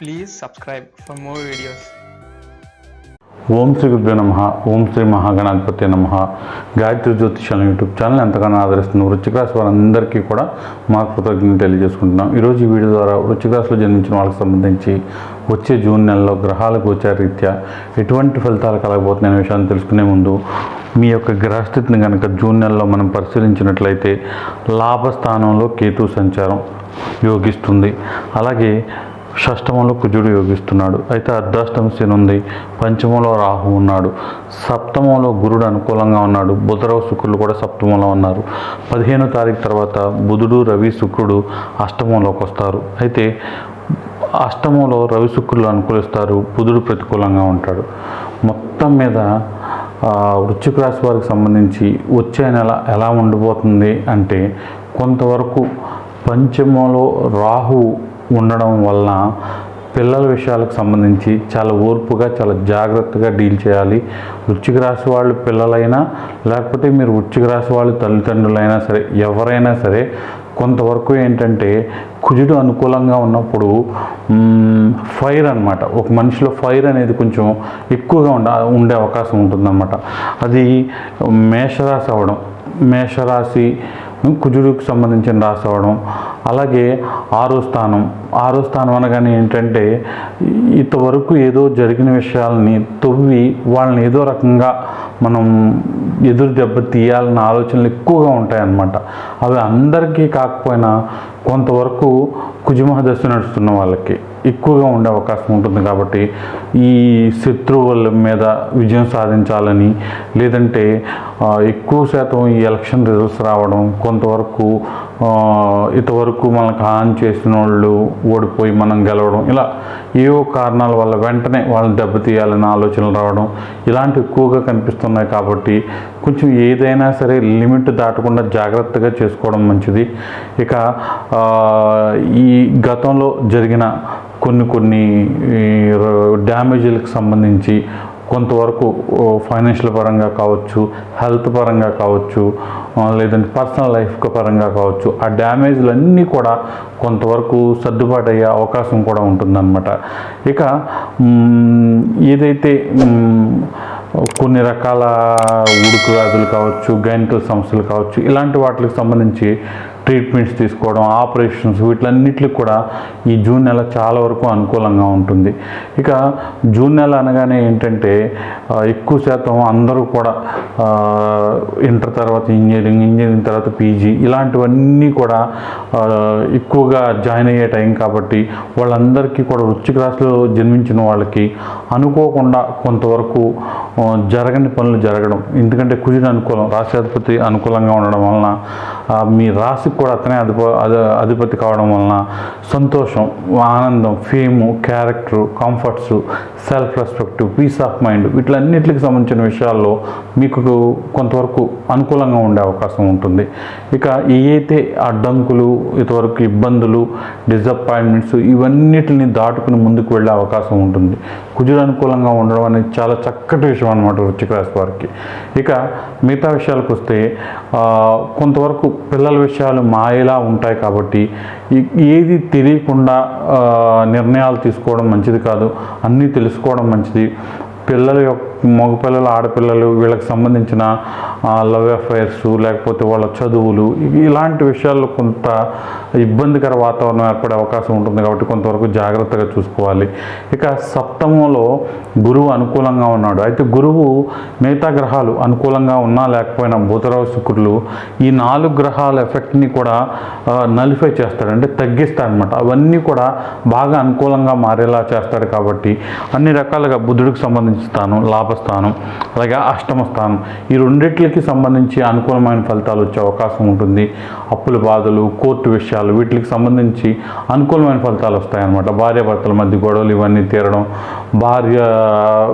Please subscribe for more videos ఓం శ్రీ గురుభ్యో నమ. ఓం శ్రీ మహాగణాధిపతి నమ. గాయత్రి జ్యోతిషాల యూట్యూబ్ ఛానల్ ఎంతగానో ఆదరిస్తున్న వృచ్చిక రాశి వారందరికీ కూడా మా కృతజ్ఞతలు తెలియజేసుకుంటున్నాం. ఈరోజు ఈ వీడియో ద్వారా వృచ్చిక రాశిలో జన్మించిన వాళ్ళకి సంబంధించి వచ్చే జూన్ నెలలో గ్రహాల గోచారీత్యా ఎటువంటి ఫలితాలు కలగబోతున్నాయనే విషయాన్ని తెలుసుకునే ముందు మీ యొక్క గ్రహస్థితిని కనుక జూన్ నెలలో మనం పరిశీలించినట్లయితే లాభస్థానంలో కేతు సంచారం యోగిస్తుంది. అలాగే షష్టమంలో కుజుడు యోగిస్తున్నాడు. అయితే అర్ధాష్టమ శని ఉంది. పంచమంలో రాహు ఉన్నాడు. సప్తమంలో గురుడు అనుకూలంగా ఉన్నాడు. బుధరావు శుక్రులు కూడా సప్తమంలో ఉన్నారు. పదిహేనో తారీఖు తర్వాత బుధుడు రవి శుక్రుడు అష్టమంలోకి వస్తారు. అయితే అష్టమంలో రవి శుక్రులు అనుకూలిస్తారు. బుధుడు ప్రతికూలంగా ఉంటాడు. మొత్తం మీద ఆ, వృశ్చిక రాశి వారికి సంబంధించి వచ్చే నెల ఎలా ఉండబోతుంది అంటే కొంతవరకు పంచమంలో రాహు ఉండడం వలన పిల్లల విషయాలకు సంబంధించి చాలా ఓర్పుగా చాలా జాగ్రత్తగా డీల్ చేయాలి. వృశ్చిక రాశి వాళ్ళు పిల్లలైనా లేకపోతే మీరు వృశ్చిక రాశి వాళ్ళు తల్లిదండ్రులైనా సరే ఎవరైనా సరే కొంతవరకు ఏంటంటే కుజుడు అనుకూలంగా ఉన్నప్పుడు ఫైర్ అన్నమాట. ఒక మనిషిలో ఫైర్ అనేది కొంచెం ఎక్కువగా ఉండ ఉండే అవకాశం ఉంటుందన్నమాట. అది మేషరాశి అవ్వడం. మేషరాశి కుజుడికి సంబంధించిన రాశి అవ్వడం అలాగే ఆరో స్థానం. ఆరో స్థానం అనగానే ఏంటంటే ఇంతవరకు ఏదో జరిగిన విషయాలని తవ్వి వాళ్ళని ఏదో రకంగా మనం ఎదురు దెబ్బ తీయాలన్న ఆలోచనలు ఎక్కువగా ఉంటాయన్నమాట. అవి అందరికీ కాకపోయినా కొంతవరకు కుజమహదశ నడుస్తున్న వాళ్ళకి. ఎక్కువగా ఉండే అవకాశం ఉంటుంది కాబట్టి ఈ శత్రువుల మీద విజయం సాధించాలని లేదంటే ఎక్కువ శాతం ఈ ఎలక్షన్ రిజల్ట్స్ రావడం కొంతవరకు ఇంతవరకు మనకు హాని చేసిన వాళ్ళు ఓడిపోయి మనం గెలవడం ఇలా ఏవో కారణాల వల్ల వెంటనే వాళ్ళని దెబ్బతీయాలనే ఆలోచనలు రావడం ఇలాంటివి ఎక్కువగా కనిపిస్తున్నాయి కాబట్టి కొంచెం ఏదైనా సరే లిమిట్ దాటకుండా జాగ్రత్తగా చేసుకోవడం మంచిది. ఇక ఈ గతంలో జరిగిన కొన్ని కొన్ని డ్యామేజీలకు సంబంధించి కొంతవరకు ఫైనాన్షియల్ పరంగా కావచ్చు హెల్త్ పరంగా కావచ్చు లేదంటే పర్సనల్ లైఫ్ పరంగా కావచ్చు ఆ డ్యామేజ్లు అన్నీ కూడా కొంతవరకు సర్దుబాటు అయ్యే అవకాశం కూడా ఉంటుందన్నమాట. ఇక ఏదైతే కొన్ని రకాల ఉడుకు వ్యాధులు కావచ్చు గైనికల్ సమస్యలు కావచ్చు ఇలాంటి వాటికి సంబంధించి ట్రీట్మెంట్స్ తీసుకోవడం ఆపరేషన్స్ వీటిలన్నిటికి కూడా ఈ జూన్ నెల చాలా వరకు అనుకూలంగా ఉంటుంది. ఇక జూన్ నెల అనగానే ఏంటంటే ఎక్కువ శాతం అందరూ కూడా ఇంటర్ తర్వాత ఇంజనీరింగ్ ఇంజనీరింగ్ తర్వాత పీజీ ఇలాంటివన్నీ కూడా ఎక్కువగా జాయిన్ అయ్యే టైం కాబట్టి వాళ్ళందరికీ కూడా వృత్తి క్లాసులో జన్మించిన వాళ్ళకి అనుకోకుండా కొంతవరకు జరగని పనులు జరగడం. ఎందుకంటే కుజుడు అనుకూలం రాష్ట్రాధిపతి అనుకూలంగా ఉండడం వలన మీ రాశికి కూడా అతనే అధిప అధ- అధిపతి కావడం వలన సంతోషం ఆనందం fame character comforts self respect peace of mind వీటిలన్నిటికి సంబంధించిన విషయాల్లో మీకు కొంతవరకు అనుకూలంగా ఉండే అవకాశం ఉంటుంది. ఇక ఏవైతే అడ్డంకులు ఇంతవరకు ఇబ్బందులు డిసప్పాయింట్మెంట్స్ ఇవన్నిటిని దాటుకుని ముందుకు వెళ్ళే అవకాశం ఉంటుంది. కుజుడు అనుకూలంగా ఉండడం అనేది చాలా చక్కటి విషయం అనమాట వృచ్చిక రాశి వారికి. ఇక మిగతా విషయాలకు వస్తే కొంతవరకు పిల్లల విషయాలు మాయలా ఉంటాయి కాబట్టి ఏది తెలియకుండా నిర్ణయాలు తీసుకోవడం మంచిది కాదు. అన్నీ తెలుసుకోవడం మంచిది. పిల్లల యొక్క మగపిల్లలు ఆడపిల్లలు వీళ్ళకి సంబంధించిన లవ్ అఫైర్స్ లేకపోతే వాళ్ళ చదువులు ఇలాంటి విషయాల్లో కొంత ఇబ్బందికర వాతావరణం ఏర్పడే అవకాశం ఉంటుంది కాబట్టి కొంతవరకు జాగ్రత్తగా చూసుకోవాలి. ఇక సప్తమంలో గురువు అనుకూలంగా ఉన్నాడు. అయితే గురువు మిగతా గ్రహాలు అనుకూలంగా ఉన్నా లేకపోయినా భూతరావు శుక్రులు ఈ నాలుగు గ్రహాల ఎఫెక్ట్ని కూడా నలిఫై చేస్తాడు. అంటే తగ్గిస్తాడనమాట అవన్నీ కూడా బాగా అనుకూలంగా మారేలా చేస్తాడు కాబట్టి అన్ని రకాలుగా బుద్ధుడికి సంబంధించి తాను లాభ లాభస్థానం అలాగే అష్టమ స్థానం. ఈ రెండిట్లకి సంబంధించి అనుకూలమైన ఫలితాలు వచ్చే అవకాశం ఉంటుంది. అప్పుల బాధలు కోర్టు విషయాలు వీటికి సంబంధించి అనుకూలమైన ఫలితాలు వస్తాయన్నమాట. భార్యాభర్తల మధ్య గొడవలు ఇవన్నీ తీరడం భార్య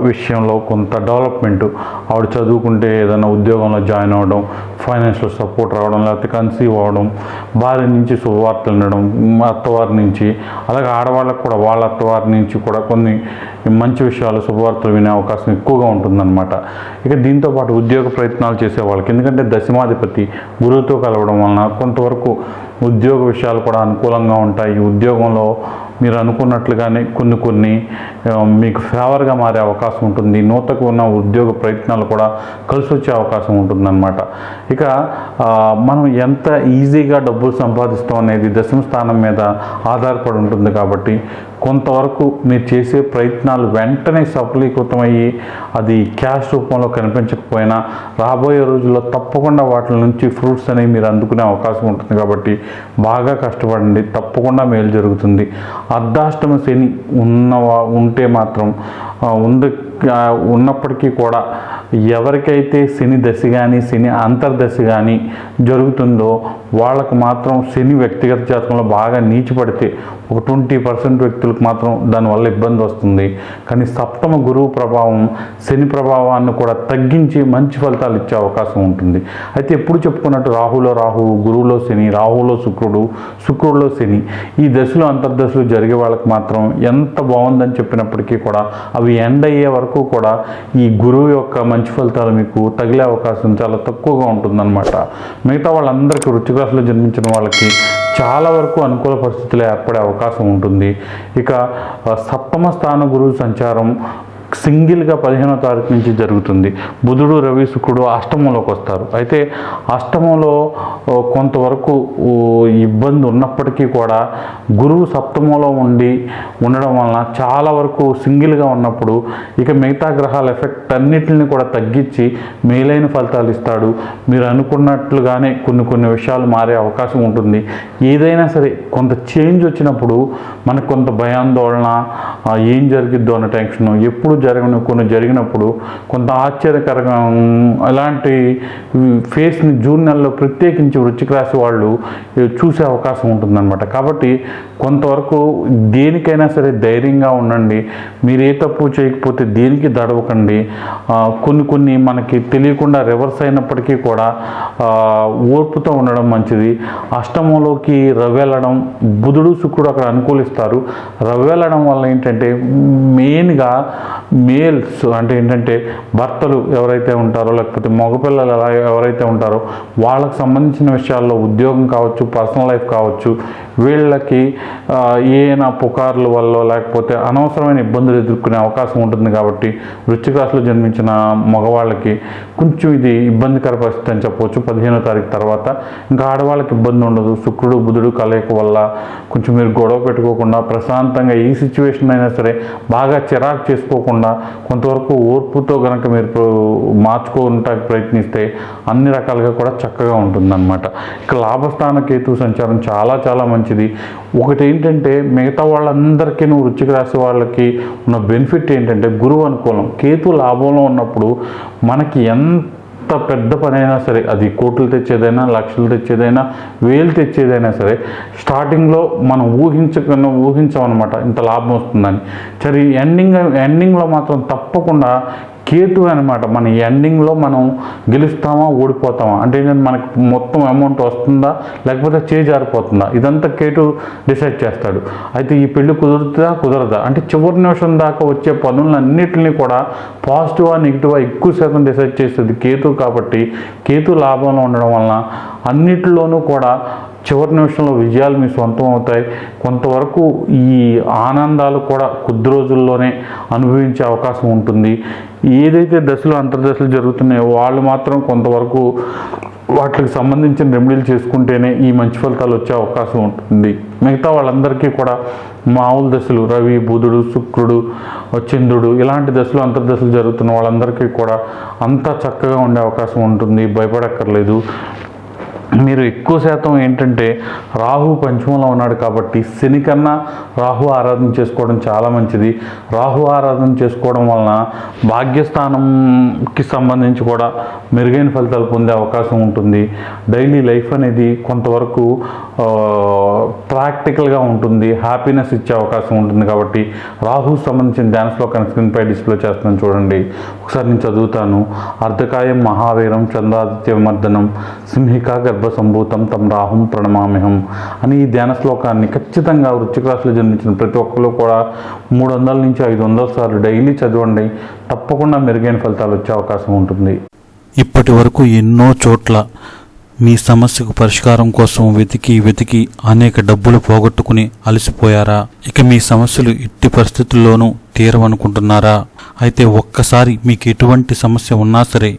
విషయంలో కొంత డెవలప్మెంట్ ఆవిడ చదువుకుంటే ఏదైనా ఉద్యోగంలో జాయిన్ అవ్వడం ఫైనాన్షియల్ సపోర్ట్ రావడం లేకపోతే కన్సీవ్ అవ్వడం భార్య నుంచి శుభవార్తలు వినడం అత్తవారి నుంచి అలాగే ఆడవాళ్ళకు కూడా వాళ్ళ అత్తవారి నుంచి కూడా కొన్ని మంచి విషయాలు శుభవార్తలు వినే అవకాశం ఎక్కువగా ఉంటుందన్నమాట. ఇక దీంతో పాటు ఉద్యోగ ప్రయత్నాలు చేసే వాళ్ళకి ఎందుకంటే దశమాధిపతి గురువుతో కలవడం వలన కొంతవరకు ఉద్యోగ విషయాలు కూడా అనుకూలంగా ఉంటాయి. ఉద్యోగంలో మీరు అనుకున్నట్లుగానే కొన్ని కొన్ని um, మీకు ఫేవర్గా మారే అవకాశం ఉంటుంది. నూతకు ఉన్న ఉద్యోగ ప్రయత్నాలు కూడా కలిసి వచ్చే అవకాశం ఉంటుందన్నమాట. ఇక మనం ఎంత ఈజీగా డబ్బులు సంపాదిస్తాం అనేది దశమ స్థానం మీద ఆధారపడి ఉంటుంది కాబట్టి కొంతవరకు మీరు చేసే ప్రయత్నాలు వెంటనే సఫలీకృతమయ్యి అది క్యాష్ రూపంలో కనిపించకపోయినా రాబోయే రోజుల్లో తప్పకుండా వాటి నుంచి ఫ్రూట్స్ అనేవి మీరు అందుకునే అవకాశం ఉంటుంది కాబట్టి బాగా కష్టపడండి. తప్పకుండా మేలు జరుగుతుంది. అర్ధాష్టమ శని ఉన్నవా ఉంటే మాత్రం ఉంది ఉన్నప్పటికీ కూడా ఎవరికైతే శని దశ కానీ శని అంతర్దశ కానీ జరుగుతుందో వాళ్ళకు మాత్రం శని వ్యక్తిగత జాతకంలో బాగా నీచిపడితే ఒక ట్వంటీ పర్సెంట్ వ్యక్తులకు మాత్రం దానివల్ల ఇబ్బంది వస్తుంది. కానీ సప్తమ గురువు ప్రభావం శని ప్రభావాన్ని కూడా తగ్గించి మంచి ఫలితాలు ఇచ్చే అవకాశం ఉంటుంది. అయితే ఎప్పుడు చెప్పుకున్నట్టు రాహులో రాహువు గురువులో శని రాహులో శుక్రుడు శుక్రుడిలో శని ఈ దశలు అంతర్దశలు జరిగే వాళ్ళకి మాత్రం ఎంత బాగుందని చెప్పినప్పటికీ కూడా అవి ఎండ్ అయ్యే వరకు కూడా ఈ గురువు యొక్క మంచి ఫలితాలు మీకు తగిలే అవకాశం చాలా తక్కువగా ఉంటుందన్నమాట. మిగతా వాళ్ళందరికీ వృచ్చికరాశిలో జన్మించిన వాళ్ళకి చాలా వరకు అనుకూల పరిస్థితులు ఏర్పడే అవకాశం ఉంటుంది. ఇక సప్తమ స్థాన గురువు సంచారం సింగిల్గా పదిహేనో తారీఖు నుంచి జరుగుతుంది. బుధుడు రవి శుక్రుడు అష్టమంలోకి వస్తారు. అయితే అష్టమంలో కొంతవరకు ఇబ్బంది ఉన్నప్పటికీ కూడా గురువు సప్తమంలో ఉండి ఉండడం వలన చాలా వరకు సింగిల్గా ఉన్నప్పుడు ఇక మిగతా గ్రహాల ఎఫెక్ట్ అన్నిటిని కూడా తగ్గించి మేలైన ఫలితాలు ఇస్తాడు. మీరు అనుకున్నట్లుగానే కొన్ని కొన్ని విషయాలు మారే అవకాశం ఉంటుంది. ఏదైనా సరే కొంత చేంజ్ వచ్చినప్పుడు మనకు కొంత భయాందోళన ఏం జరిగిద్దో అన్న టెన్షన్ ఎప్పుడు జరగని కొన్ని జరిగినప్పుడు కొంత ఆశ్చర్యకరంగా అలాంటి ఫేస్ని జూన్ నెలలో ప్రత్యేకించి వృచ్చిక రాశి వాళ్ళు చూసే అవకాశం ఉంటుందన్నమాట. కాబట్టి కొంతవరకు దేనికైనా సరే ధైర్యంగా ఉండండి. మీరు ఏ తప్పు చేయకపోతే దేనికి దడవకండి. కొన్ని కొన్ని మనకి తెలియకుండా రివర్స్ అయినప్పటికీ కూడా ఓర్పుతో ఉండడం మంచిది. అష్టమంలోకి రవ్వెళ్ళడం బుధుడు శుక్రుడు అక్కడ అనుకూలిస్తారు. రవ్వెళ్ళడం వల్ల ఏంటంటే మెయిన్గా మేల్స్ అంటే ఏంటంటే భర్తలు ఎవరైతే ఉంటారో లేకపోతే మగపిల్లలు ఎలా ఎవరైతే ఉంటారో వాళ్ళకి సంబంధించిన విషయాల్లో ఉద్యోగం కావచ్చు పర్సనల్ లైఫ్ కావచ్చు వీళ్ళకి ఏనా పుకార్ల వల్ల లేకపోతే అనవసరమైన ఇబ్బందులు ఎదుర్కొనే అవకాశం ఉంటుంది కాబట్టి వృచ్చికాసులు జన్మించిన మగవాళ్ళకి కొంచెం ఇది ఇబ్బందికర పరిస్థితి అని చెప్పవచ్చు. పదిహేనో తారీఖు తర్వాత ఇంకా ఆడవాళ్ళకి ఇబ్బంది ఉండదు. శుక్రుడు బుధుడు కలయిక వల్ల కొంచెం మీరు గొడవ పెట్టుకోకుండా ప్రశాంతంగా ఈ సిచ్యువేషన్ అయినా సరే బాగా చిరాకు చేసుకోకుండా కాకుండా కొంతవరకు ఓర్పుతో కనుక మీరు మార్చుకోవడానికి ప్రయత్నిస్తే అన్ని రకాలుగా కూడా చక్కగా ఉంటుందన్నమాట. ఇక లాభస్థాన కేతు సంచారం చాలా చాలా మంచిది. ఒకటి ఏంటంటే మిగతా వాళ్ళందరికీ నువ్వు వృచ్చిక రాశి వాళ్ళకి ఉన్న బెనిఫిట్ ఏంటంటే గురువు అనుకూలం. కేతు లాభంలో ఉన్నప్పుడు మనకి ఎంత ఎంత పెద్ద పనైనా సరే అది కోట్లు తెచ్చేదైనా లక్షలు తెచ్చేదైనా వేలు తెచ్చేదైనా సరే స్టార్టింగ్లో మనం ఊహించకుండా ఊహించామన్నమాట ఇంత లాభం వస్తుందని. సరే ఎండింగ్ ఎండింగ్లో మాత్రం తప్పకుండా కేతు అనమాట మన ఎండింగ్లో మనం గెలుస్తామా ఓడిపోతామా? అంటే ఏంటంటే మొత్తం అమౌంట్ వస్తుందా లేకపోతే చేజారిపోతుందా ఇదంతా కేటు డిసైడ్ చేస్తాడు. అయితే ఈ పెళ్ళి కుదురుతుందా కుదరదా? అంటే చివరి నిమిషం దాకా వచ్చే పనులన్నింటినీ కూడా పాజిటివా నెగిటివా ఎక్కువ శాతం డిసైడ్ చేస్తుంది కేతు కాబట్టి కేతు లాభంలో ఉండడం వలన అన్నిటిలోనూ కూడా చివరి నిమిషంలో విజయాలు మీ సొంతం అవుతాయి. కొంతవరకు ఈ ఆనందాలు కూడా కొద్ది రోజుల్లోనే అనుభవించే అవకాశం ఉంటుంది. ఏదైతే దశలు అంతర్దశలు జరుగుతున్నాయో వాళ్ళు మాత్రం కొంతవరకు వాటికి సంబంధించిన రెమెడీలు చేసుకుంటేనే ఈ మంచి ఫలితాలు వచ్చే అవకాశం ఉంటుంది. మిగతా వాళ్ళందరికీ కూడా మామూలు దశలు రవి బుధుడు శుక్రుడు చంద్రుడు ఇలాంటి దశలు అంతర్దశలు జరుగుతున్న వాళ్ళందరికీ కూడా అంతా చక్కగా ఉండే అవకాశం ఉంటుంది. భయపడక్కర్లేదు. మీరు ఎక్కువ శాతం ఏంటంటే రాహు పంచమంలో ఉన్నాడు కాబట్టి శని కన్నా రాహు ఆరాధన చేసుకోవడం చాలా మంచిది. రాహు ఆరాధన చేసుకోవడం వలన భాగ్యస్థానంకి సంబంధించి కూడా మెరుగైన ఫలితాలు పొందే అవకాశం ఉంటుంది. డైలీ లైఫ్ అనేది కొంతవరకు ప్రాక్టికల్గా ఉంటుంది. హ్యాపీనెస్ ఇచ్చే అవకాశం ఉంటుంది కాబట్టి రాహు సంబంధించిన డ్యాన్స్లో శ్లోకాన్ని స్క్రీన్పై డిస్ప్లే చేస్తున్నాను చూడండి. ఒకసారి నేను చదువుతాను. అర్ధకాయం మహావీరం చంద్రాదిత్య మర్దనం సింహికా గర్భ సంభూతం తం రాహుం ప్రణమామ్యహం అని ఈ ధ్యాన శ్లోకాన్ని ఖచ్చితంగా వృశ్చిక రాశిలో జన్మించిన ప్రతి ఒక్కరు కూడా మూడు వందల నుంచి ఐదు వందల సార్లు డైలీ చదవండి. తప్పకుండా మెరుగైన ఫలితాలు వచ్చే అవకాశం ఉంటుంది. ఇప్పటి వరకు ఎన్నో చోట్ల మీ సమస్యకు పరిష్కారం కోసం వెతికి వెతికి అనేక డబ్బులు పోగొట్టుకుని అలసిపోయారా? ఇక మీ సమస్యలు ఎట్టి పరిస్థితుల్లోనూ తీరవనుకుంటున్నారా? అయితే ఒక్కసారి మీకు ఎటువంటి సమస్య ఉన్నా సరే